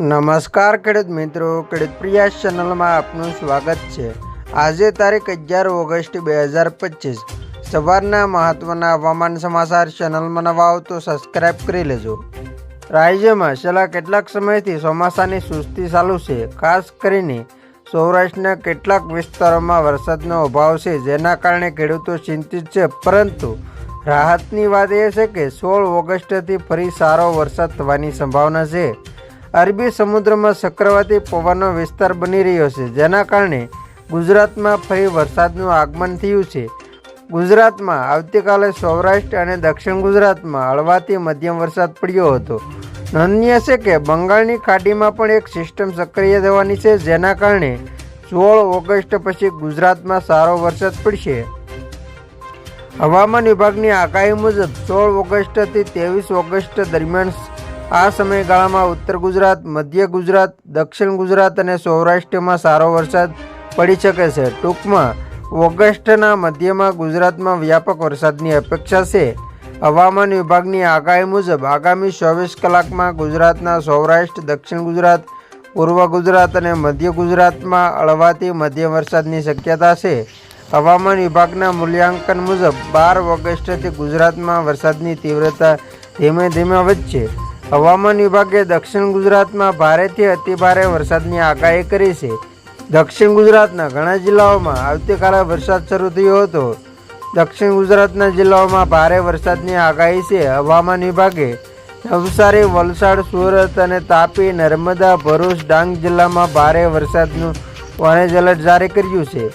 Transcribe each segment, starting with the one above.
નમસ્કાર ખેડૂત મિત્રો, ખેડૂત પ્રિયાસ ચેનલમાં આપનું સ્વાગત છે. આજે તારીખ અગિયાર ઓગસ્ટ બે હજાર પચીસ. સવારના મહત્વના હવામાન સમાચાર ચેનલમાં નવા તો સબસ્ક્રાઇબ કરી લેજો. રાજ્યમાં છેલ્લા કેટલાક સમયથી ચોમાસાની સુસ્તી ચાલુ છે. ખાસ કરીને સૌરાષ્ટ્રના કેટલાક વિસ્તારોમાં વરસાદનો અભાવ છે, જેના કારણે ખેડૂતો ચિંતિત છે. પરંતુ રાહતની વાત એ છે કે સોળ ઓગસ્ટથી ફરી સારો વરસાદ થવાની સંભાવના છે. અરબી સમુદ્રમાં ચક્રવાતી પવનનો વિસ્તાર બની રહ્યો છે, જેના કારણે ગુજરાતમાં ફરી વરસાદનું આગમન થયું છે. ગુજરાતમાં આવતીકાલે સૌરાષ્ટ્ર અને દક્ષિણ ગુજરાતમાં હળવાથી મધ્યમ વરસાદ પડ્યો હતો. નોંધનીય છે કે બંગાળની ખાડીમાં પણ એક સિસ્ટમ સક્રિય થવાની છે, જેના કારણે સોળ ઓગસ્ટ પછી ગુજરાતમાં સારો વરસાદ પડશે. હવામાન વિભાગની આગાહી મુજબ, સોળ ઓગસ્ટથી ત્રેવીસ ઓગસ્ટ દરમિયાન આ સમયગાળામાં ઉત્તર ગુજરાત, મધ્ય ગુજરાત, દક્ષિણ ગુજરાત અને સૌરાષ્ટ્રમાં સારો વરસાદ પડી શકે છે. ટૂંકમાં, ઓગસ્ટના મધ્યમાં ગુજરાતમાં વ્યાપક વરસાદની અપેક્ષા છે. હવામાન વિભાગની આગાહી મુજબ, આગામી ચોવીસ કલાકમાં ગુજરાતના સૌરાષ્ટ્ર, દક્ષિણ ગુજરાત, પૂર્વ ગુજરાત અને મધ્ય ગુજરાતમાં હળવાથી મધ્યમ વરસાદની શક્યતા છે. હવામાન વિભાગના મૂલ્યાંકન મુજબ, બાર ઓગસ્ટથી ગુજરાતમાં વરસાદની તીવ્રતા ધીમે ધીમે વધશે. હવામાન વિભાગે દક્ષિણ ગુજરાતમાં ભારેથી અતિભારે વરસાદની આગાહી કરી છે. દક્ષિણ ગુજરાતના ઘણા જિલ્લાઓમાં આવતીકાલે વરસાદ શરૂ થયો હતો. દક્ષિણ ગુજરાતના જિલ્લાઓમાં ભારે વરસાદની આગાહી છે. હવામાન વિભાગે નવસારી, વલસાડ, સુરત અને તાપી, નર્મદા, ભરૂચ, ડાંગ જિલ્લામાં ભારે વરસાદનું ઓરેન્જ એલર્ટ જારી કર્યું છે.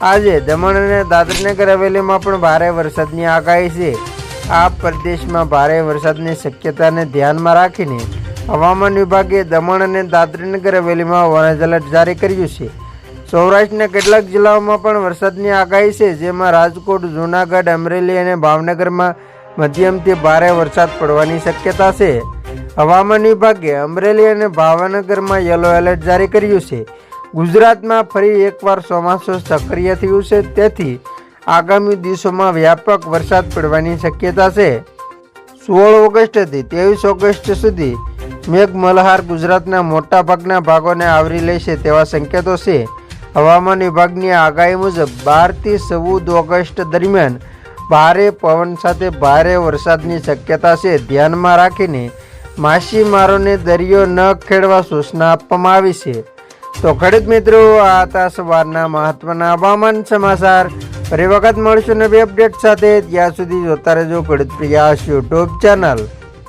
આજે દમણ અને દાદરનગર હવેલીમાં પણ ભારે વરસાદની આગાહી છે. આ પ્રદેશમાં ભારે વરસાદની શક્યતાને ધ્યાનમાં રાખીને હવામાન વિભાગે દમણ અને દાદરીનગર હવેલીમાં ઓરેન્જ એલર્ટ જારી કર્યું છે. સૌરાષ્ટ્રના કેટલાક જિલ્લાઓમાં પણ વરસાદની આગાહી છે, જેમાં રાજકોટ, જૂનાગઢ, અમરેલી અને ભાવનગરમાં મધ્યમથી ભારે વરસાદ પડવાની શક્યતા છે. હવામાન વિભાગે અમરેલી અને ભાવનગરમાં યલો એલર્ટ જારી કર્યું છે. ગુજરાતમાં ફરી એકવાર ચોમાસું સક્રિય થયું છે, તેથી આગામી દિવસોમાં વ્યાપક વરસાદ પડવાની શક્યતા છે. સોળ ઓગસ્ટથી ત્રેવીસ ઓગસ્ટ સુધી મેઘમલ્હાર ગુજરાતના મોટાભાગના ભાગોને આવરી લેશે તેવા સંકેતો છે. હવામાન વિભાગની આગાહી મુજબ બારથી ચૌદ ઓગસ્ટ દરમિયાન ભારે પવન સાથે ભારે વરસાદની શક્યતા છે. ધ્યાનમાં રાખીને માછીમારોને દરિયો ન ખેડવા સૂચના આપવામાં આવી છે. તો ખેડૂત મિત્રો, આ હતા સવારના મહત્વના હવામાન સમાચાર. ફરી વખત મળશું નવી અપડેટ સાથે. ત્યાં સુધી જોતા રહેજો ખેડૂત પ્રયાસ યુટ્યુબ ચેનલ